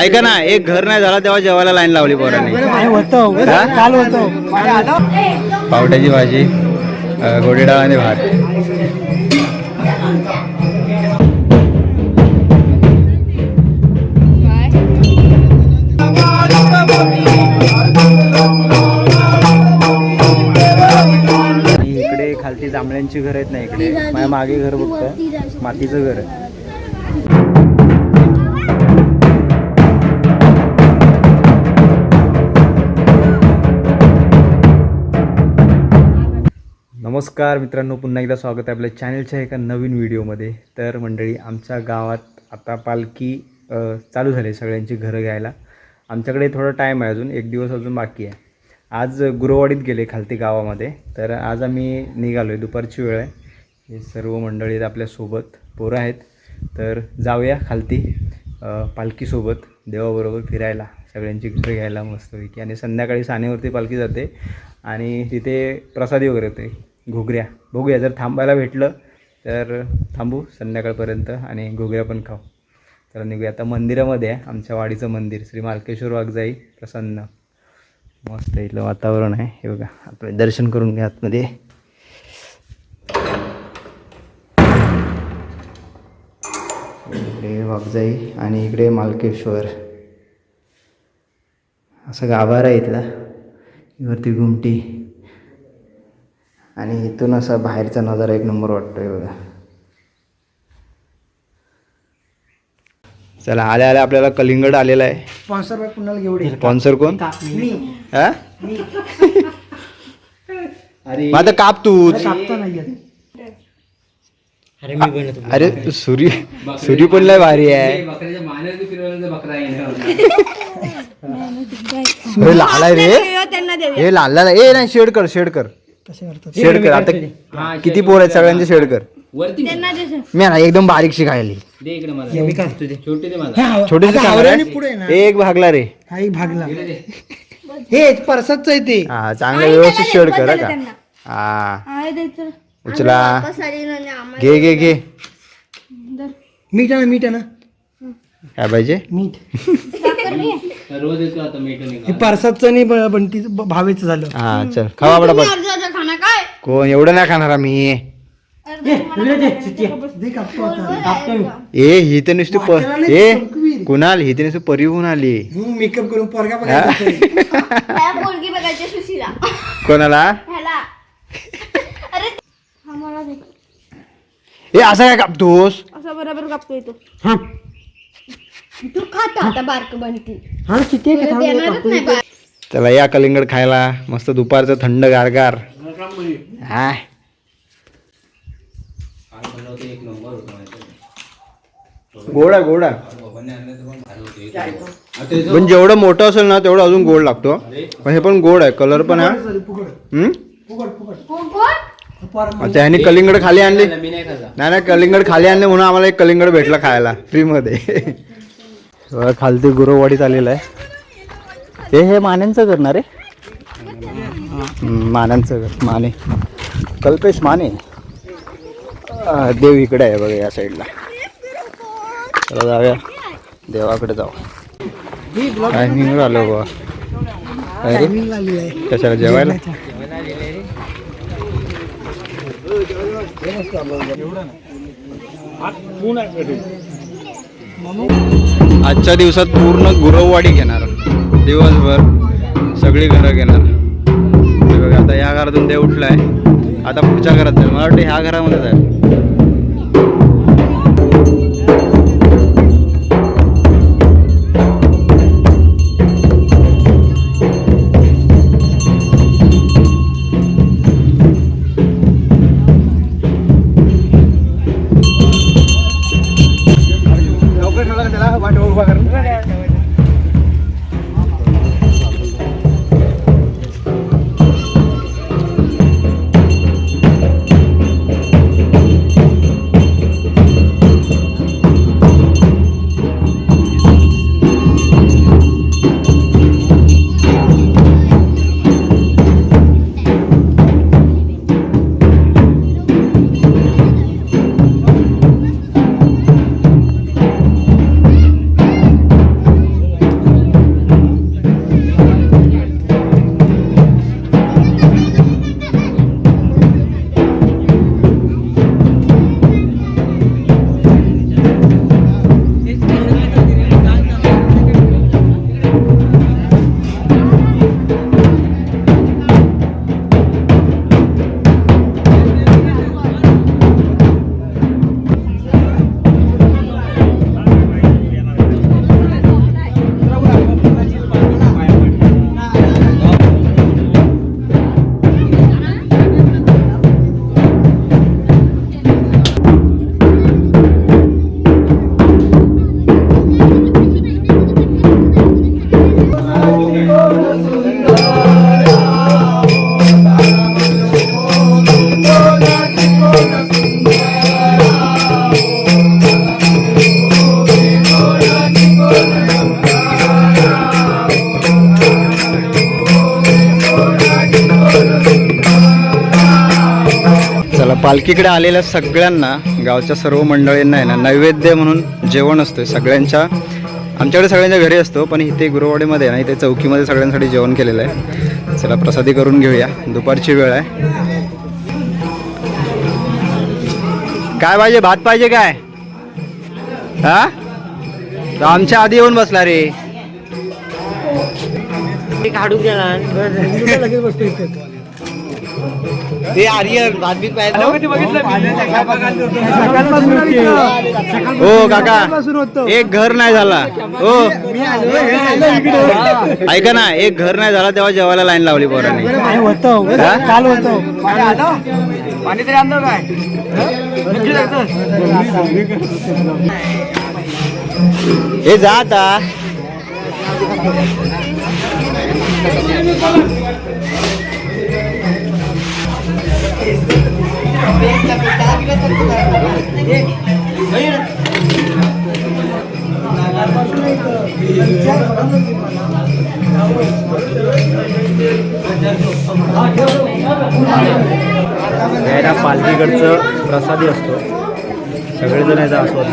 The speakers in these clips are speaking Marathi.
ऐका ना एक घर नाही झाला तेव्हा जेवायला लाईन लावली पोराने. पावट्याची भाजी अ, गोडी डाळ आणि भात. इकडे खालती जांभळ्यांची घर आहेत ना इकडे. माझ्या मागे घर बघतं मातीचं घर आहे. नमस्कार मित्रांनो पुन्हा एकदा स्वागत आहे आपल्या चॅनलच्या एका नवीन व्हिडिओमध्ये. तर मंडळी आमच्या गावात आता पालखी चालू झाली सगळ्यांची घरं घ्यायला. आमच्याकडे थोडा टाईम आहे अजून एक दिवस अजून बाकी आहे. आज गुरुवाडीत गेले खालती गावामध्ये. तर आज आम्ही निघालो आहे दुपारची वेळ आहे. हे सर्व मंडळी आपल्यासोबत पोरं आहेत. तर जाऊया खालती पालखीसोबत देवाबरोबर फिरायला. सगळ्यांची घरं घ्यायला मस्तपैकी आणि संध्याकाळी सानेवरती पालखी जाते. आणि तिथे प्रसादी वगैरे होते. घुगऱ्या. बघूया जर थांबायला भेटलं तर थांबू संध्याकाळपर्यंत आणि घुगऱ्या पण खाऊ. तर निघूया. आता मंदिरामध्ये आहे आमच्या वाडीचं मंदिर श्री मालकेश्वर वाघजाई प्रसन्न. मस्त इथलं वातावरण आहे. हे बघा आपलं दर्शन करून घ्या आतमध्ये. इकडे वाघजाई आणि इकडे मालकेश्वर. असं गाभारा आहे इथला. वरती घुमटी. आणि इथून असा बाहेरचा नजारा एक नंबर वाटतोय बघा. चला आल्या आल्या आपल्याला कलिंगड आलेला आहे. स्पॉन्सर कुणाला एवढे स्पॉन्सर कोण? मी. हा? मग आता काप तूच येत. अरे सूर्य सूर्य पण लय भारी आहे. अरे लाल आहे रे. हे लाल आहे. ए नाही शेड कर शेड कर. कसे करतात? शेड कर आता किती पोर आहेत सगळ्यांचे शेड कर? मी ना एकदम मी आता आवऱ्याने पुढे ना. एक भागला रे. हा एक भागला. हे परसाच आहे ते. हा चांगलं व्यवस्थित शेड कर का? हा. उचला. घे घे घे. मीठ आहे ना मीठ आहे ना? काय पाहिजे? मीठ. हे परसाचं आणि ब- बंटीचं ब- भावेचं झालं. हा चल खावा पटापट कोण? एवढं नाही खाणार आम्ही. दे कापतो आता. ए ही तर नुसती प ए कुणाल ही तर नुसती परी होऊन आली. मेकअप करून पोरगा? बघायचा पोरगी बघायची सुशीला. कोणाला? ह्याला. अरे हा मला दे. ए असा काय कापतोस? असा बरोबर कापतोय तो. हा. तू खाता आता बारक बनती. हा किती आहे का? थांब देणारच चला या कलिंगड खायला. मस्त दुपारचं थंड गारगार. हा गोड आहे गोड. पण जेवढं मोठं असेल ना तेवढं अजून गोड लागतो. पण हे पण गोड आहे. कलर पण आहे. हम्म? फुकट फुकट कोण कोण पोरं- अच्छा ह्यांनी कलिंगड खाली आणले? नाही नाही कलिंगड खाली आणले म्हणून आम्हाला एक कलिंगड भेटला खायला. फ्रीमध्ये. खालती गुरुवाडीत आलेलं आहे. हे हे मान्यांचं करणार आहे मान्यांचं घर माने. कल्पेश माने. देव इकडे आहे बघा या साईडला चला जाऊया. देवाकडे जाऊ. टायमिंग आलो बा कशाला जेवायला? आजच्या दिवसात पूर्ण गुरववाडी घेणार. दिवसभर सगळी घरं घेणार. बघा आता या घरातून देव आहे आता पुढच्या घरात जाईल. मला वाटतं ह्या घरामध्ये जाईल पालखीकडे आलेल्या सगळ्यांना गावच्या सर्व मंडळींना आहे ना नैवेद्य म्हणून जेवण असतं सगळ्यांच्या. आमच्याकडे सगळ्यांच्या घरी असतो पण इथे गुरुवाडीमध्ये आहे ना इथे चौकीमध्ये सगळ्यांसाठी जेवण केलेलं आहे. चला प्रसादी करून घेऊया. दुपारची वेळ आहे. काय पाहिजे? भात पाहिजे काय? हा? तो आमच्या आधी येऊन बसला रे. काढून गेला ते आर्यन बातमीत हो काका एक घर नाही झाला. हो. ऐका ना एक घर नाही झाला तेव्हा जेवायला लाईन लावली पोरांनी. होतो हा? काल होतो. हे जा आता. यायला पालखीकडचं प्रसादी असतो. सगळेजण याचा आस्वाद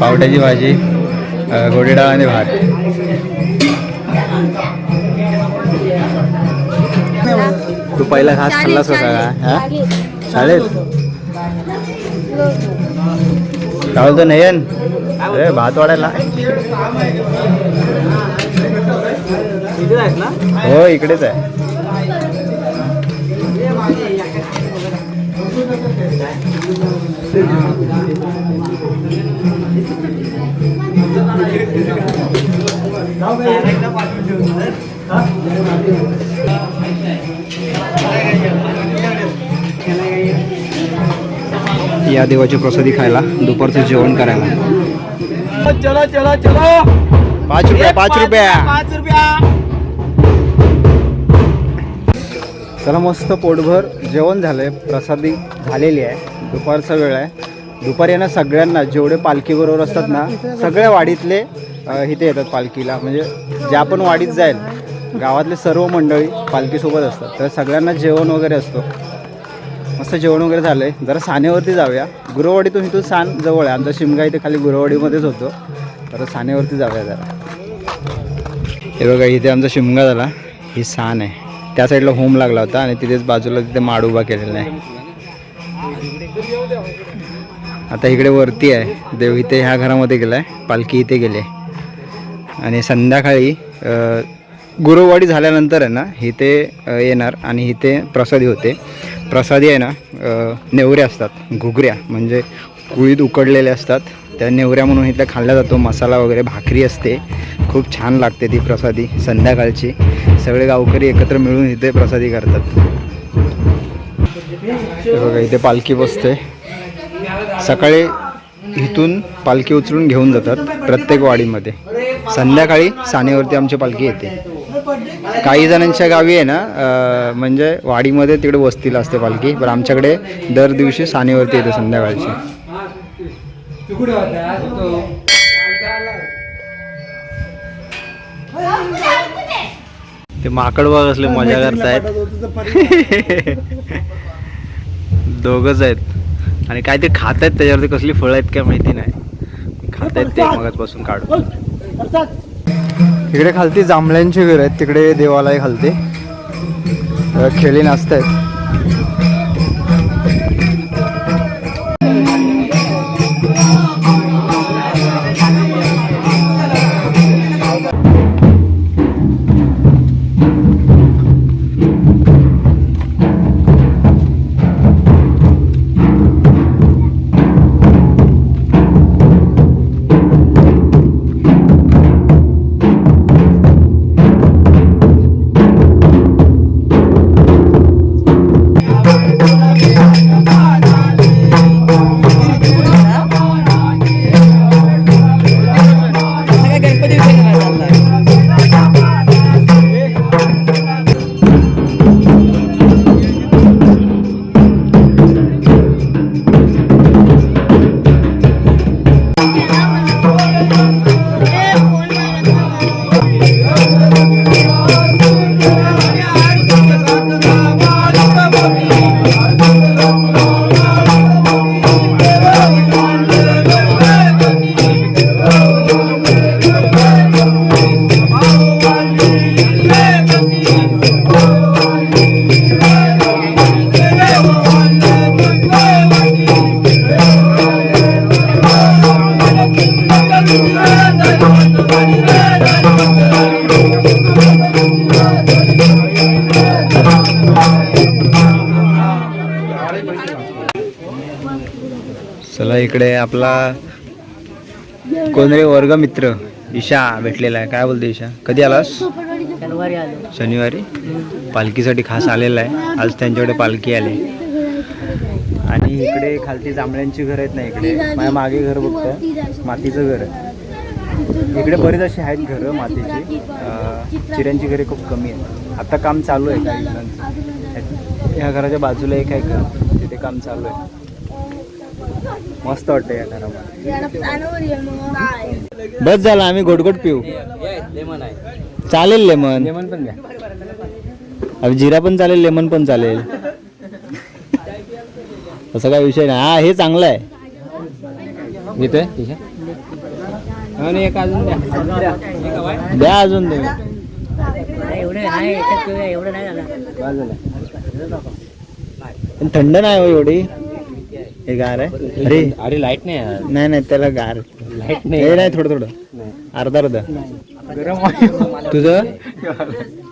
पावट्याची भाजी अ, आणि भात. तू पहिला घास खाल्लास होता का? हा? काय बोलतो नयन. अरे भात वाढायला. हो इकडेच आहे. या देवाची प्रसादी खायला दुपारचं जेवण करायला. चलो चलो चलो. पाच रुपया पाच रुपया. पाच रुपया. चला मस्त पोटभर जेवण झालंय प्रसादी झालेली आहे. दुपारचा वेळ आहे. दुपारी ना सगळ्यांना जेवढे पालखीबरोबर असतात ना सगळ्या वाडीतले इथे येतात पालखीला. म्हणजे ज्या पण वाडीत जाईल गावातले सर्व मंडळी पालखीसोबत असतात. तर सगळ्यांना जेवण वगैरे असतो. मस्त जेवण वगैरे झालं आहे जरा सानेवरती जाऊया. गुरुवाडीतून इथून सान जवळ आहे. आमचा शिमगा इथे खाली गुरुवाडीमध्येच होतो. तर सानेवरती जाऊया जरा. हे बघा इथे आमचा शिमगा झाला. ही सान आहे. त्या साईडला होम लागला होता आणि तिथेच बाजूला तिथे माड उभा केलेला आहे. आता इकडे वरती आहे. देव इथे ह्या घरामध्ये गेला आहे पालखी इथे गेली आहे. आणि संध्याकाळी गुरुवाडी झाल्यानंतर आहे ना इथे येणार आणि इथे प्रसादी होते. प्रसादी आहे ना नेवऱ्या असतात घुगऱ्या म्हणजे कुळीत उकडलेल्या असतात. त्या नेवऱ्या म्हणून इथल्या खाल्ल्या जातो मसाला वगैरे भाकरी असते. खूप छान लागते ती प्रसादी संध्याकाळची. सगळे गावकरी एकत्र मिळून इथे प्रसादी करतात. बघा इथे पालखी बसते. सकाळी इथून पालखी उचलून घेऊन जातात प्रत्येक वाडीमध्ये. संध्याकाळी सानेवरती आमची पालखी येते. काही जणांच्या गावी आहे ना अं, म्हणजे वाडीमध्ये तिकडे वस्तीला असते पालखी पण आमच्याकडे दर दिवशी सानेवरती येते संध्याकाळची. ते माकड बघ असले मजा करतायत. दोघच आहेत. आणि काय ते खात आहेत त्याच्यावरती कसली फळं आहेत काय माहिती नाही. खात आहेत ते मगतपासून काढून. इकडे खालती जांभळ्यांची घर आहेत तिकडे देवालय खालती. खेळी नाचत आहेत इकडे आपला कोण रे वर्ग मित्र ईशा भेटलेला आहे. काय बोलते ईशा? कधी आलास? शनिवारी आलो. शनिवारी? पालखीसाठी खास आलेला आहे. आज त्यांच्याकडे पालखी आली. आणि इकडे खालती जांभळ्यांची घर आहेत ना इकडे? माझ्या मागे घर बघतोय. मातीचं घर आहे. इकडे बरेच अशी आहेत घरं मातीची. चिऱ्यांची घरे खूप कमी आहेत. आता काम चालू आहे काही ह्या घराच्या बाजूला एक आहे घर. तिथे काम चालू आहे. मस्त वाटतं या घरामध्ये. बस झाला आम्ही गोडगोड पिऊ. चालेल लेमन. लेमन पण द्या अरे जिरा पण चालेल लेमन पण चालेल. असं काय विषय नाही. हा हे चांगलं आहे. घेतोय? आणि एक अजून द्या. द्या अजून तुम्ही एवढे नाही याच्यात पिऊया, एवढं नाही झालं. बस झालं. पण थंड नाही हो एवढी. हे गार आहे? अरे अरे. लाइट नाही आहे. नाही नाही त्याला गार. लाइट हे नाही थोडं थोडं. अर्धा अर्धा. गरम तुझं?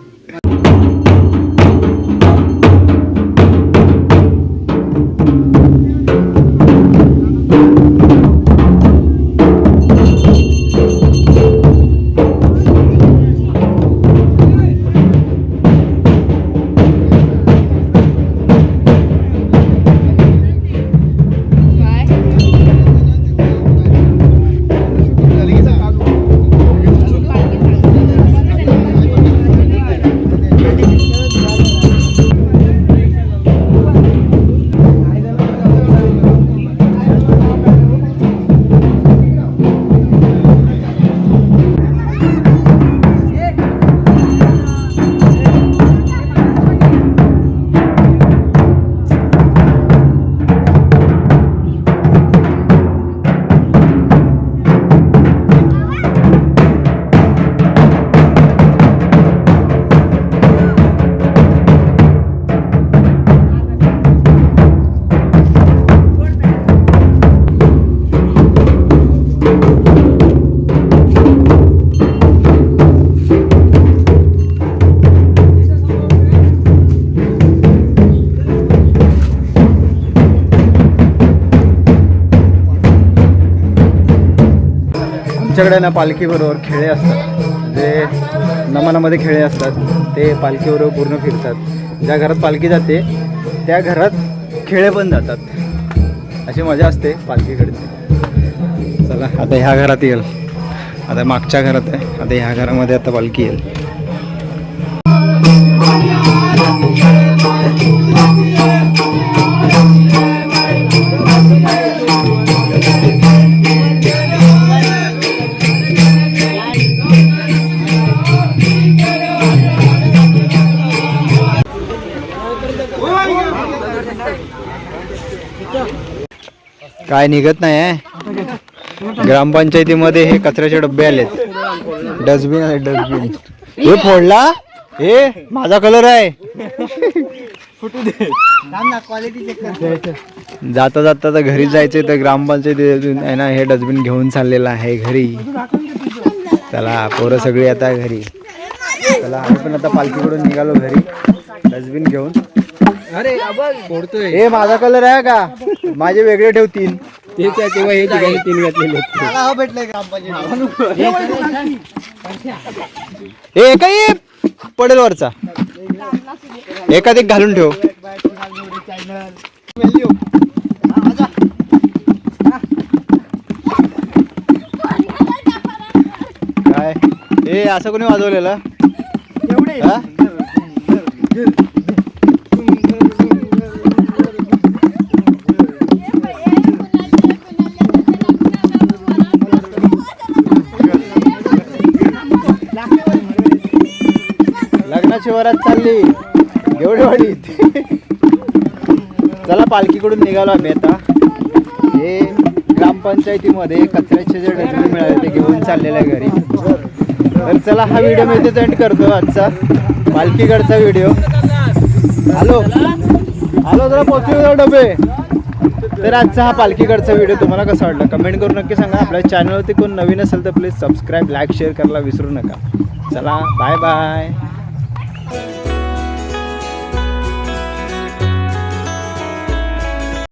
आमच्याकडे ना पालखीबरोबर खेळे असतात. जे नमनामध्ये खेळे असतात ते पालखीबरोबर पूर्ण फिरतात. ज्या घरात पालखी जाते त्या घरात खेळे पण जातात. अशी मजा असते पालखीकडची. चला आता ह्या घरात येईल. आता मागच्या घरात आहे. आता ह्या घरामध्ये आता पालखी येईल. काय निघत नाही आहे ग्रामपंचायतीमध्ये हे कचऱ्याचे डबे आलेत. डस्टबिन आहे डस्टबिन हे फोडला? हे माझा कलर आहे. जाता जाता तर घरी जायचे तर ग्रामपंचायतीतून आहे ना हे डस्टबिन घेऊन चाललेलं आहे घरी. चला पोरं सगळी आता घरी. चला आम्ही पण आता पालखीकडून निघालो घरी डस्टबिन घेऊन. अरे फोडतोय. हे माझा कलर आहे का? माझे वेगळे ठेव तीन तेच आहे तेव्हा हे ठिकाणी तीन घातलेले हे एका ये पडेल वरचा. एकात एक घालून ठेव. काय? हे असं कोणी वाजवलेलं? हा? शिवारात चालली. एवढेवाडी चला पालखीकडून निघालो आम्ही आता. हे ग्रामपंचायतीमध्ये कचऱ्याचे जे डस्टबिन मिळाले ते घेऊन चाललेलं आहे घरी. तर चला हा व्हिडिओ मी इथेच एंड करतो आजचा. पालखीकडचा व्हिडिओ. हॅलो. हॅलो जरा पोचू डबे. तर आजचा हा पालखीकडचा व्हिडिओ तुम्हाला कसा वाटला? कमेंट करून नक्की सांगा. आपल्या चॅनलवरती कोण नवीन असेल तर प्लीज सबस्क्राईब लाईक शेअर करायला विसरू नका. चला बाय बाय